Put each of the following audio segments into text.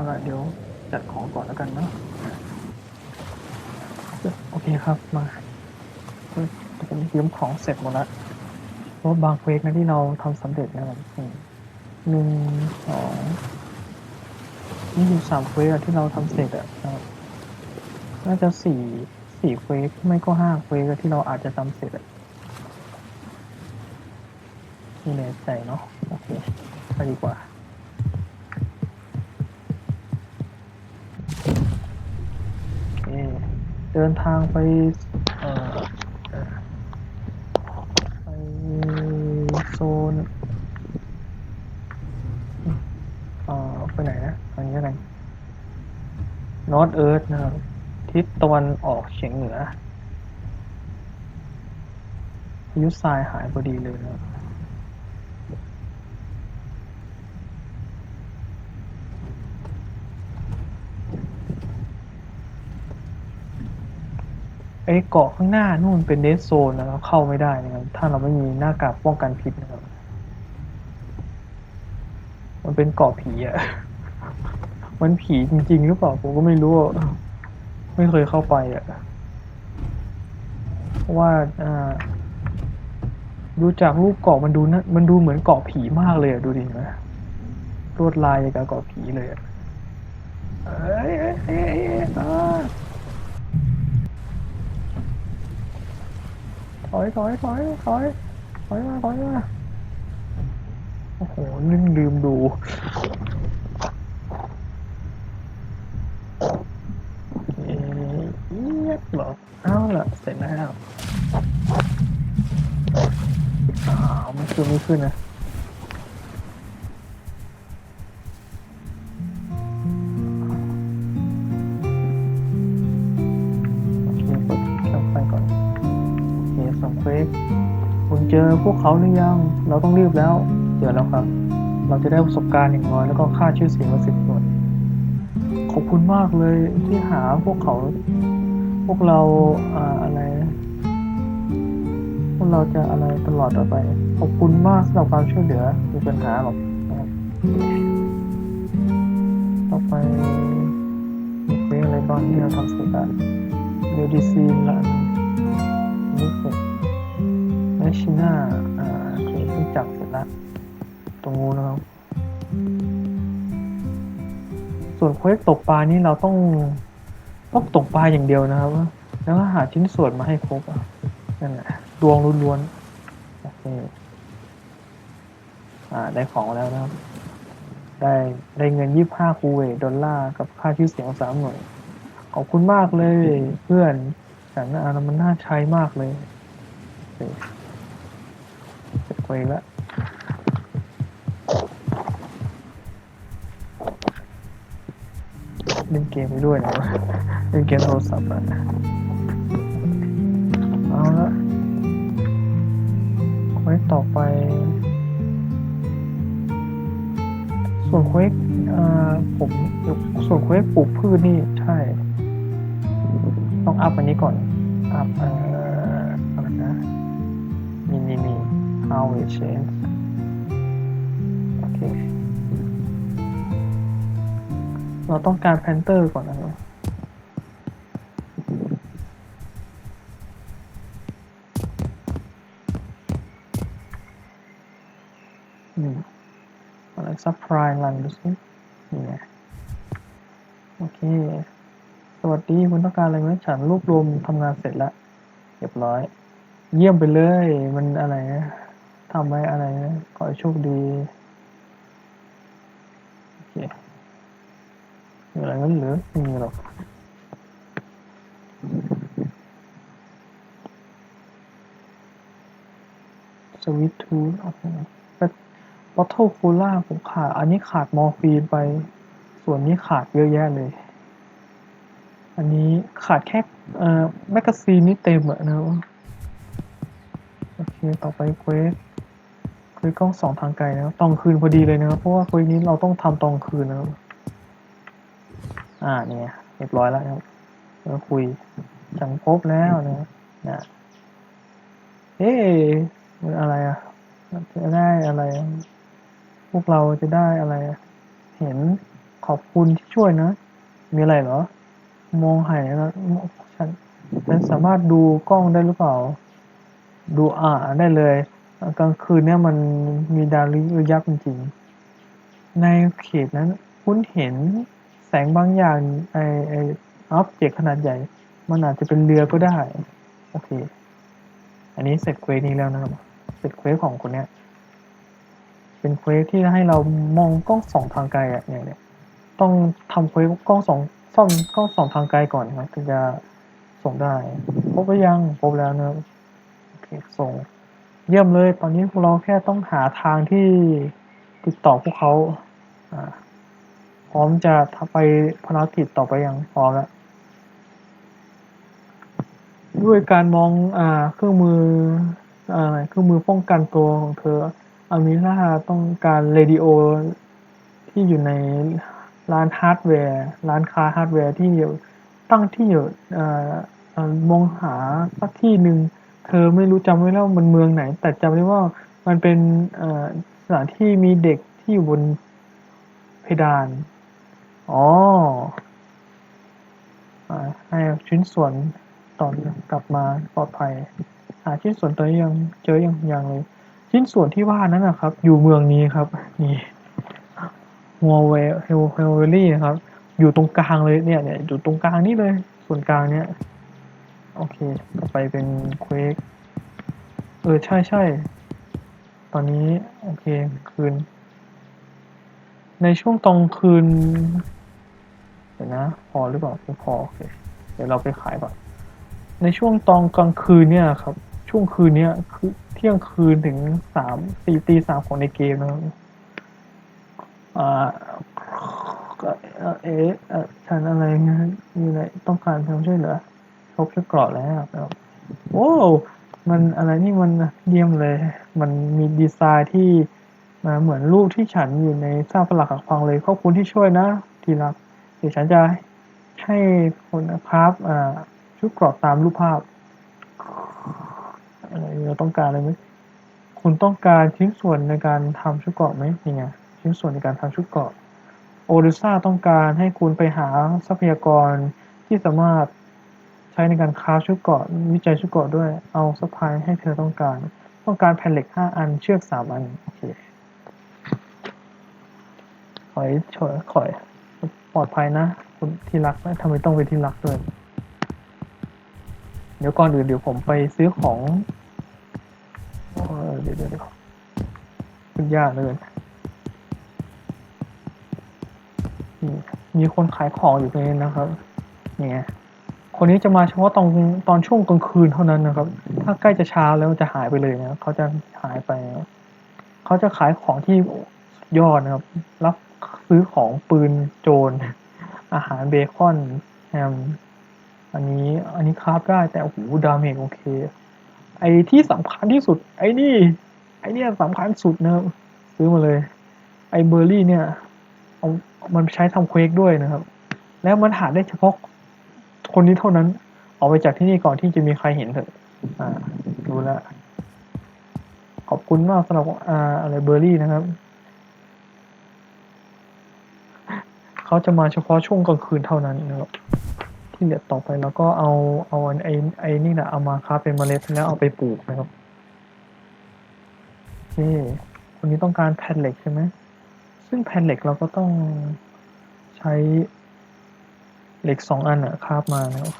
เอาละเดี๋ยวจัดของก่อนแล้วกันเนาะโอเคครับมาเฮ้ยผมยืมของเสร็จหมดล้วเพราะบางเควกนะที่เราทำสำเร็จนะครับหนึ่งสองนี่อยู่สามเควกที่เราทำเสร็จอะนะครับน่าจะสี่สี่เควกไม่ก็ห้าเควกที่เราอาจจะทำเสร็จอะไม่แน่ใจเนาะโอเคไปดีกว่า โอเคเดินทางไปเอ่อไปโซนเอ่อไปไหนนะอันนี้อะไรนอตเอิร์ธนะครับทิศตะวันออกเฉียงเหนือยุทรายหายพอดีเลยนะครับไอ้เกาะข้างหน้านู่นเป็นเดสโซนนะครับเข้าไม่ได้นะครับ ถ้าเราไม่มีหน้ากากป้องกันพิษนะครับ มันเป็นเกาะผีอะมันผีจริง ๆ หรือเปล่าผมก็ไม่รู้ ไม่เคยเข้าไปอะเพราะว่าอ่าดูจากรูปเกาะมันดูนะมันดูเหมือนเกาะผีมากเลยอะดูดินะลวดลายอย่างกับเกาะผีเลยอะเอ้ยเอ้ยเอ้ย ถอยถอยถอยถอยถอยมาถอยมาโอ้โหลืมลืมดูเอ๊ะเอี๊ยดเหรอเอาละเสร็จแล้วอ้าวไม่ขึ้นไม่ขึ้นนะ พวกเขาหรือยัง เราต้องรีบแล้วเจอแล้วครับ เราจะได้ประสบการณ์อย่างน้อยแล้วก็ค่าชื่อเสียงมาสิบหน่วยขอบคุณมากเลยที่หาพวกเขา พวกเราอ่าอะไร พวกเราจะอะไรตลอดต่อไป ขอบคุณมากสำหรับความช่วยเหลือมีปัญหาหรอกต่อไปมีเคอะไรบ้างที่เราทำเสร็จแล้วเมดิซีนละนี่เสร็จ แมชชีน่าอ่าเคเครื่องจักเสร็จแล้วตรงนู้นนะครับ ส่วนเควสตกปลานี่เราต้องต้องตกปลาอย่างเดียวนะครับ แล้วก็หาชิ้นส่วนมาให้ครบอะนั่นแหละดวงล้วนๆโอเคอ่าได้ของแล้วนะครับ ได้ได้เงินยี่ห้าคูเวตดอลลาร์กับค่าชื่อเสียงสามหน่วยขอบคุณมากเลยเพื่อนแต่น่ามันน่าใช้มากเลยโอเคเสร็จเควสแล้วเล่นเกมไปด้วยนะเล่นเกมโทรศัพท์อะเอาละเควสต่อไป ส่วนเควสอ่าผมส่วนเควสปลูกพืชนี่ใช่ ต้องอัพอันนี้ก่อน อัพอ่อ how it change โอเคเราต้องการแพนเตอร์ก่อนนะครับอืมอะไรซับพลายรันดูสินี่ไงโอเค สวัสดีคุณต้องการอะไรไหมฉันรวบรวมทำงานเสร็จแล้วเรียบร้อย เยี่ยมไปเลย มันอะไรนะ ทำไว้อะไรนะขอโชคดี โอเคมีอะไรนั้นหรือไม่มีหรอกสวิตทูโอ้โหแต่บอทเทิลโคล่าผมขาด อันนี้ขาดมอร์ฟีนไป ส่วนนี้ขาดเยอะแยะเลย อันนี้ขาดแค่เอ่อแมกกาซีนนี่เต็มอะนะ โอเค ต่อไปเควส ควสกล้องสองทางไกลนะครับตอนคืนพอดีเลยนะครับเพราะว่าควสนี้เราต้องทำตอนคืนนะครับอ่าเนี่ยเรียบร้อยแล้วครับแล้วคุยฉันพบแล้วนะนะเอ๊มันอะไรอะจะได้อะไร พวกเราจะได้อะไร เห็นขอบคุณที่ช่วยนะ มีอะไรเหรอ มองหายนะฉันฉันสามารถดูกล้องได้หรือเปล่า ดูอ่าได้เลย กลางคืนเนี่ยมันมีดาวระยับจริงๆในเขตนั้นคุณเห็นแสงบางอย่างไอไอออบเจกต์ขนาดใหญ่ มันอาจจะเป็นเรือก็ได้ โอเค อันนี้เสร็จเควสนี้แล้วนะครับ เสร็จเควสของคนเนี้ย เป็นเควสที่ให้เรามองกล้องสองทางไกลอะเนี่ยเนี่ยต้องทำเควสกล้องสองซ่อมกล้องสองทางไกลก่อนครับถึงจะส่งได้ครบหรือยังครบแล้วนะครับโอเคส่ง เยี่ยมเลย ตอนนี้พวกเราแค่ต้องหาทางที่ติดต่อพวกเขาพร้อมจะทำไปภารกิจต่อไปอยังพร้อมแล้วด้วยการมองอ่าเครื่องมืออ่าเครื่องมือป้องกันตัวของเธออามิล่าต้องการเรดิโอที่อยู่ในร้านฮาร์ดแวร์ ร้านค้าฮาร์ดแวร์ที่อยู่ตั้งที่อยู่อ่ามองหาสักที่หนึ่ง เธอไม่รู้จำไม่ได้ว่ามันเมืองไหน แต่จำได้ว่ามันเป็นสถานที่มีเด็กที่อยู่บนเพดาน อ๋อให้ชิ้นส่วนตอนกลับมาปลอดภัย หาชิ้นส่วนตัวนี้ยังเจอยังยังเลย ชิ้นส่วนที่ว่านั้นนะครับ อยู่เมืองนี้ครับ นี่ฮัวเวลเฮลเฮลเวลี่นะครับ อยู่ตรงกลางเลยเนี่ยเนี่ยอยู่ตรงกลางนี่เลย ส่วนกลางเนี่ย โอเค ต่อไปเป็นเควกเออ ใช่ใช่ ตอนนี้ โอเค คืน ในช่วงตอนคืน เดี๋ยวนะ พอหรือเปล่าไม่พอ โอเค เดี๋ยวเราไปขายก่อน ในช่วงตอนกลางคืนเนี่ยครับ ช่วงคืนเนี้ยคือเที่ยงคืนถึงสามสี่ตีสามของในเกมนะครับอ่าเอ่อเอ๊ะเออฉันอะไรนะมีอะไรต้องการความช่วยเหลือ บชุดเกราะแล้วครับโอ้มันอะไรนี่มันเยี่ยมเลย มันมีดีไซน์ที่มาเหมือนรูปที่ฉันอยู่ในสร้างปหลักหักพังเลยขอบคุณที่ช่วยนะ ทีรักเดี๋ยวฉันจะให้คนนะครับอ่าชุดเกราะตามรูปภาพอะไรเราต้องการอะไรไหมคุณต้องการชิ้นส่วนในการทำชุดเกราะไหมนี่ไงชิ้นส่วนในการทำชุดเกราะโอริซ่าต้องการให้คุณไปหาทรัพยากรที่สามารถ ใช้ในการคราฟชุดเกราะวิจัยชุดเกราะด้วย เอาซัพพลายให้เธอต้องการ ต้องการแผ่นเหล็กห้าอัน เชือกสามอัน โอเคขอยถอยขอย ปลอดภัยนะ คุณที่รักทำไมต้องเป็นที่รักด้วย เดี๋ยวก่อนอื่นเดี๋ยวผมไปซื้อของเดี๋ยวเดี๋ยวเดี๋ยวขึ้นยากเลยมีคนขายของอยู่ตรงนี้นะครับ เนี่ย คนนี้จะมาเฉพาะตอนตอนช่วงกลางคืนเท่านั้นนะครับ ถ้าใกล้จะเช้าแล้วจะหายไปเลยนะเขาจะหายไปเขาจะขายของที่ยอดนะครับ รับซื้อของปืนโจร อาหารเบคอนแฮมอันนี้อันนี้คราฟได้แต่โอ้โหดาเมจโอเค ไอ้ที่สำคัญที่สุด ไอ้นี่ ไอ้เนี่ยสำคัญสุดนะครับซื้อมาเลย ไอ้เบอร์รี่เนี่ยเอามันใช้ทำเควกด้วยนะครับ แล้วมันหาได้เฉพาะ คนนี้เท่านั้น ออกไปจากที่นี่ก่อนที่จะมีใครเห็นเถอะ อ่า ดูแลวขอบคุณมากสำหรับอ่าอะไรเบอร์รี่นะครับ เขาจะมาเฉพาะช่วงกลางคืนเท่านั้นนะครับ ที่เหลือต่อไปแล้วก็เอาเอาไอ้ไอ้นี่แหละเอามาค้าเป็นเมล็ดแล้วเอาไปปลูกนะครับนี่คนนี้ต้องการแผ่นเหล็กใช่ไหม ซึ่งแผ่นเหล็กเราก็ต้องใช้ เหล็กสองอันอะคาบมานะครับ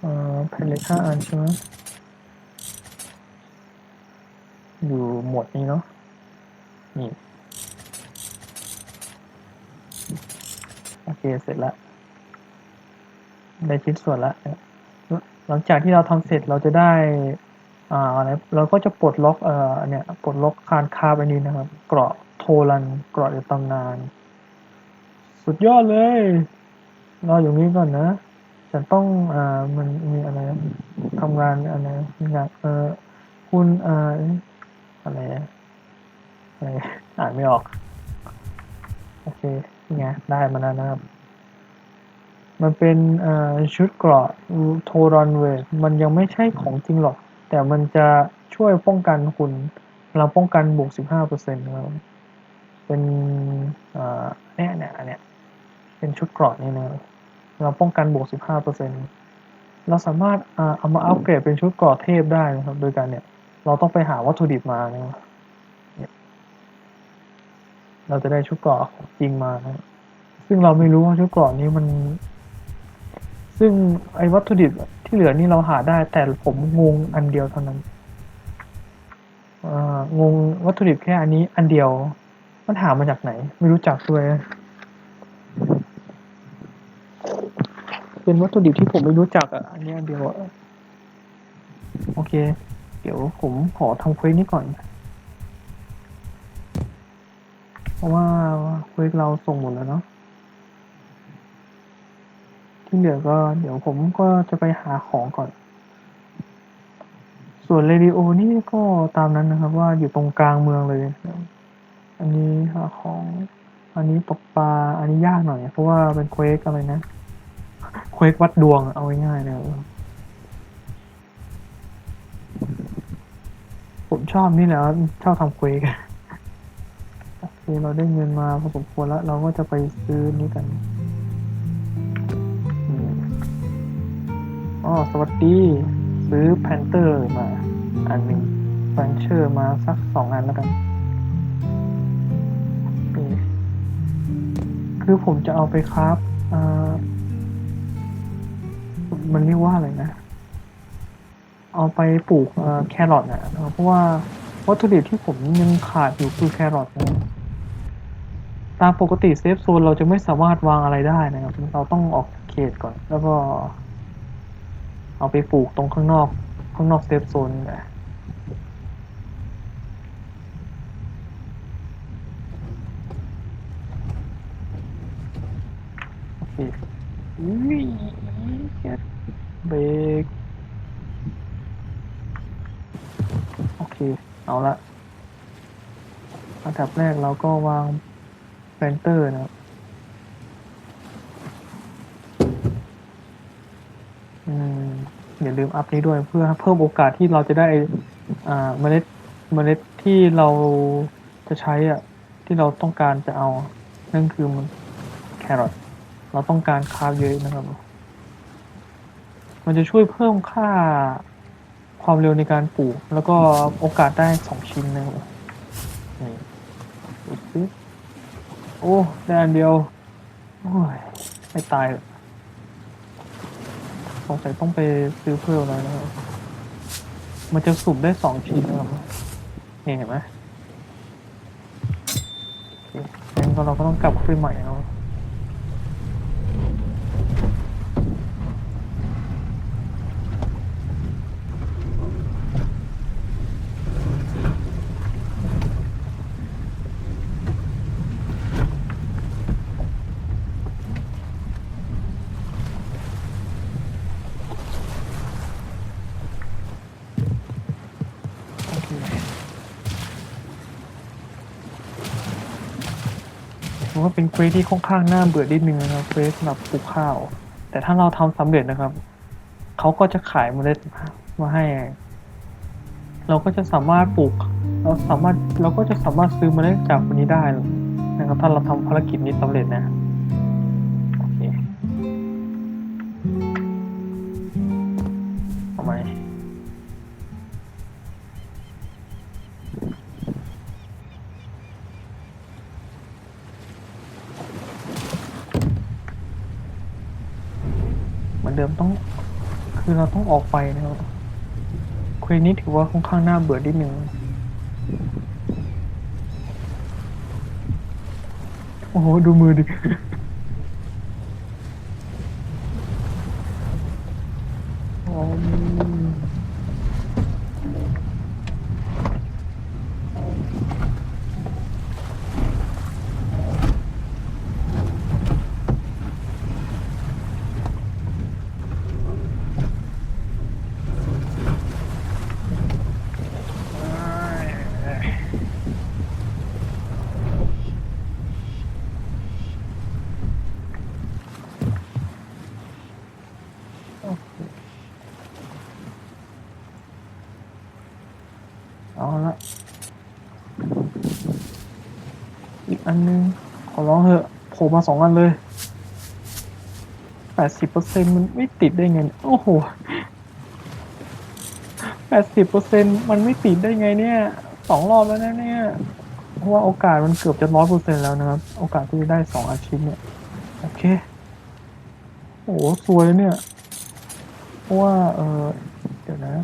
เอ่อแผ่นเหล็กห้าอันใช่ไหมอยู่หมวดนี้เนาะนี่โอเคเสร็จแล้วได้ชิ้นส่วนแล้วหลังจากที่เราทำเสร็จเราจะได้อ่าอะไรเราก็จะปลดล็อกเอ่อเนี่ยปลดล็อกคานคาบอันนี้นะครับ เกราะโทรันเกราะในตำนาน สุดยอดเลยรออยู่นี้ก่อนนะ ฉันต้องอ่ามันมีอะไรทำงานอะไรงานเออคุณอ่าอะไรอะอะไรอ่านไม่ออก โอเคนี่ไงได้มาแล้วนะครับ มันเป็นอ่อชุดเกราะโทรอนเวทมันยังไม่ใช่ของจริงหรอก แต่มันจะช่วยป้องกันคุณเราป้องกันบวกสิบห้าเปอร์เซ็นต์ครับเป็นเอ่อเนี่ยเนี่ยเนี้ย เป็นชุดเกราะนี่นะเราป้องกันบวก 15%เราสามารถเอามาอัปเกรดเป็นชุดเกราะเทพได้นะครับ โดยการเนี่ย เราต้องไปหาวัตถุดิบมานะเนี่ยเราจะได้ชุดเกราะของจริงมานะซึ่งเราไม่รู้ว่าชุดเกราะนี้มัน ซึ่งไอ้วัตถุดิบที่เหลือนี่เราหาได้ แต่ผมงงอันเดียวเท่านั้นงงวัตถุดิบแค่อันนี้อันเดียว มันหามาจากไหน ไม่รู้จักด้วย เป็นวัตถุดิบที่ผมไม่รู้จักอะ อันนี้เดียวอะโอเค เดี๋ยวผมขอทำเควสนี้ก่อน เพราะว่าเควสเราส่งหมดแล้วเนาะ ที่เหลือก็เดี๋ยวผมก็จะไปหาของก่อน ส่วนเรดิโอนี่ก็ตามนั้นนะครับ ว่าอยู่ตรงกลางเมืองเลย อันนี้หาของ อันนี้ตกปลา อันนี้ยากหน่อย เพราะว่าเป็นเควสอะไรนะ ควสวัดดวงเอาง่ายๆนะครับผมชอบนี่แหละชอบทำเควสอะโอเคเราได้เงินมาพอสมควรแล้ว เราก็จะไปซื้อนี้กันอ๋อสวัสดี ซื้อแพนเตอร์มา อันหนึ่งแฟนเชอร์มาสักสองอันแล้วกัน คือผมจะเอาไปคราฟอ่า มันเรียกว่าอะไรนะ เอาไปปลูกแครอทนะเพราะว่าวัตถุดิบที่ผมยังขาดอยู่คือแครอทนะตามปกติเซฟโซนเราจะไม่สามารถวางอะไรได้นะครับ เราต้องออกเขตก่อน แล้วก็ เอาไปปลูกตรงข้างนอก ข้างนอกเซฟโซนนี่แหละโอเคอุ้ย เบรกโอเค เอาละอันดับแรกเราก็วางแฟนเตอร์นะครับอืมอย่าลืมอัพนี้ด้วยเพื่อเพิ่มโอกาสที่เราจะได้อ่าเมล็ดเมล็ดที่เราจะใช้อะที่เราต้องการจะเอา นั่นคือมันแครอทเราต้องการคาร์บเยอะนะครับ มันจะช่วยเพิ่มค่าความเร็วในการปลูก แล้วก็โอกาสได้สองชิ้นนะครับนี่ดูสิโอ้ได้อันเดียว โอ้ยไม่ตายสงสัยต้องไปซื้อเพิ่มแล้วนะครับ มันจะสุ่มได้สองชิ้นนะครับนี่เห็นไหมงั้นเราก็ต้องกลับขึ้นใหม่นะค ถือว่าเป็นเควสที่ค่อนข้างน่าเบื่อนิดนึงนะครับเควสสำหรับปลูกข้าว แต่ถ้าเราทำสำเร็จนะครับเขาก็จะขายเมล็ดมาให้ เราก็จะสามารถปลูก เราสามารถเราก็จะสามารถซื้อเมล็ดจากคนนี้ได้นะครับ ถ้าเราทำภารกิจนี้สำเร็จนะ อองออกไปนะครับเควสนี้ถือว่าค่อนข้างน่าเบื่อนิดนึงโอ้โห ดูมือดิอ๋อ อันนึง ขอร้องเถอะโผล่มาสองอันเลยแปดสิบเปอร์เซ็นมันไม่ติดได้ไง โอ้โหแปดสิบเปอร์เซ็นมันไม่ติดได้ไงเนี่ยสองรอบแล้วนะเนี่ยเพราะว่าโอกาสมันเกือบจะร้อยเปอร์เซ็นแล้วนะครับ โอกาสที่จะได้สองอาชีพเนี่ย โอเค โอ้โหสวยเลยเนี่ย เพราะว่า เออเดี๋ยวนะ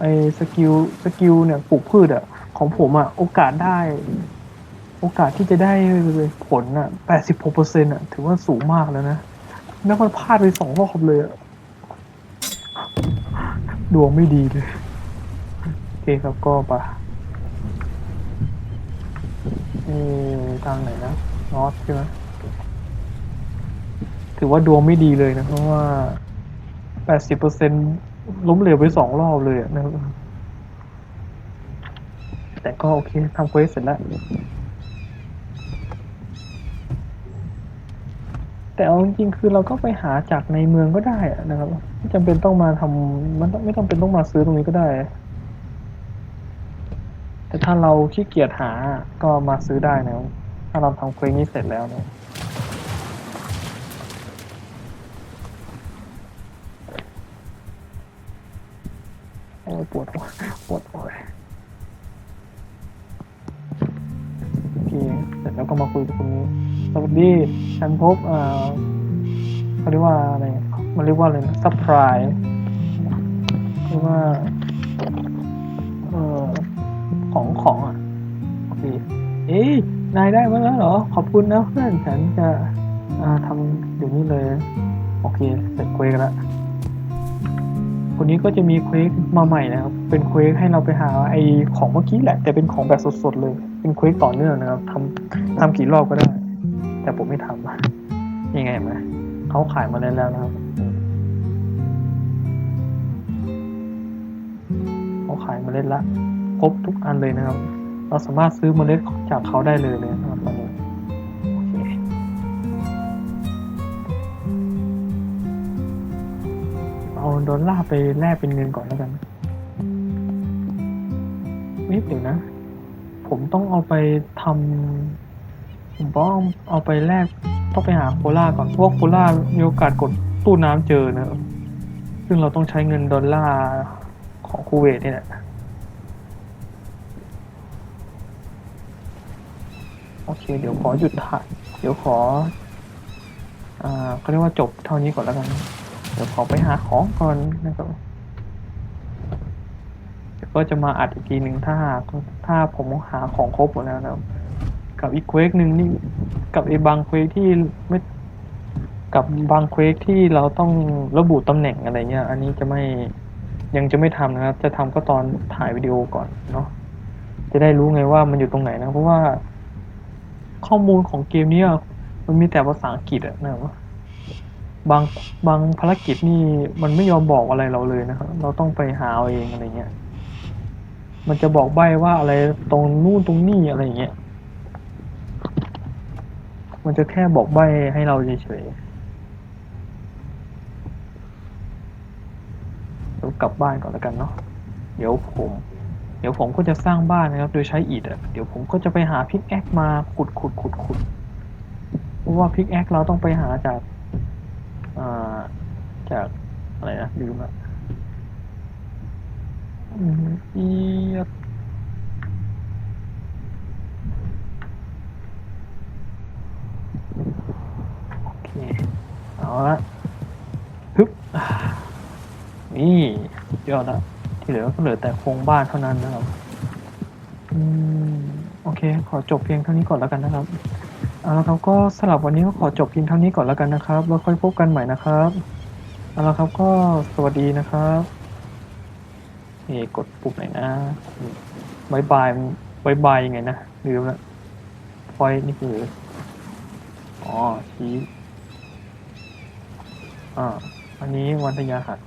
ไอสกิลสกิลเนี่ยปลูกพืชอะของผมอะโอกาสได้ โอกาสที่จะได้ผลอะแปดสิบหกเปอร์เซ็นต์อะถือว่าสูงมากแล้วนะแล้วมันพลาดไปสองรอบเลยอะดวงไม่ดีเลย โอเคครับก็ปะเอ่ทางไหนนะนอตใช่ไหมถือว่าดวงไม่ดีเลยนะ เพราะว่าแปดสิบเปอร์เซ็นต์ล้มเหลวไปสองรอบเลยอะนะ แต่ก็โอเคทำเควสเสร็จแล้ว แต่เอาจริงๆคือเราก็ไปหาจากในเมืองก็ได้นะครับไม่จำเป็นต้องมาทำมันไม่ต้องเป็นต้องมาซื้อตรงนี้ก็ได้ แต่ถ้าเราขี้เกียจหาก็มาซื้อได้นะถ้าเราทำเควสนี้เสร็จแล้วเนี่ยโอ้ยปวดหัวปวดหัวโอเคเสร็จแล้วก็มาคุยกับคนนี้ สวัสดีฉันพบอ่าเขาเรียกว่าอะไรมันเรียกว่าอะไรนะซัพพลายเรียกว่าเอ่อของของอะโอเคเอ้ยนายได้มาแล้วเหรอ ขอบคุณนะเพื่อนฉันจะอ่าทำเดี๋ยวนี้เลย โอเคเสร็จเควสแล้วคนนี้ก็จะมีเควสมาใหม่นะครับ เป็นเควสให้เราไปหาไอของเมื่อกี้แหละ แต่เป็นของแบบสดๆเลย เป็นเควสต่อเนื่องนะครับทำทำกี่รอบก็ได้ แต่ผมไม่ทำยังไงไหมเขาขายมาแล้วแล้วนะครับเขาขายเมล็ดละครบทุกอันเลยนะครับ เราสามารถซื้อเมล็ดจากเขาได้เลยเลยนะครับตอนนี้โอเคเอาดอลลาร์ไปแลกเป็นเงินก่อนแล้วกันนี่เดี๋ยวนะ ผมต้องเอาไปทำ ผมต้องเอาไปแลกต้องไปหาโคล่าก่อนเพราะว่าโคล่ามีโอกาสกดตู้น้ำเจอนะครับซึ่งเราต้องใช้เงินดอลลาร์ของคูเวตนี่แหละโอเค เดี๋ยวขอหยุดถ่ายเดี๋ยวขออ่าเขาเรียกว่าจบเท่านี้ก่อนแล้วกัน เดี๋ยวขอไปหาของก่อนนะครับเดี๋ยวก็จะมาอัดอีกทีหนึ่งถ้าถ้าผมหาของครบหมดแล้วนะครับ กับอีกเควกหนึ่งนี่กับไอ้บางเควกที่ไม่กับบางเควกที่เราต้องระบุตำแหน่งอะไรเงี้ย อันนี้จะไม่ยังจะไม่ทำนะครับ จะทำก็ตอนถ่ายวิดีโอก่อนเนาะจะได้รู้ไงว่ามันอยู่ตรงไหนนะ เพราะว่าข้อมูลของเกมนี้มันมีแต่ภาษาอังกฤษอะนะบางบางภารกิจนี่มันไม่ยอมบอกอะไรเราเลยนะครับ เราต้องไปหาเอาเองอะไรเงี้ย มันจะบอกใบว่าอะไรตรงนู่นตรงนี่อะไรเงี้ย มันจะแค่บอกใบให้เราเฉยๆเดี๋ยวกลับบ้านก่อนแล้วกันเนาะ เดี๋ยวผม เดี๋ยวผมก็จะสร้างบ้านนะครับ โดยใช้อิฐอะเดี๋ยวผมก็จะไปหาพิกแอคมาขุดขุดขุดขุดเพราะว่าพิกแอคเราต้องไปหาจากอ่าจากอะไรนะลืมละอืมอี ดโอเอาละฮึบนี่ยอดละที่เหลือก็เหลือแต่โครงบ้านเท่านั้นนะครับอืมโอเค ขอจบเพียงเท่านี้ก่อนแล้วกันนะครับเอาละครับก็สำหรับวันนี้ก็ขอจบเพียงเท่านี้ก่อนแล้วกันนะครับแล้วค่อยพบกันใหม่นะครับเอาละครับก็สวัสดีนะครับนี่กดปุ่มไหนนะบายบายบายบายยังไงนะลืมละพอยนี่คืออ๋อชี้ อ่าอันนี้วันทยาหัด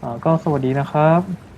อ่าก็สวัสดีนะครับ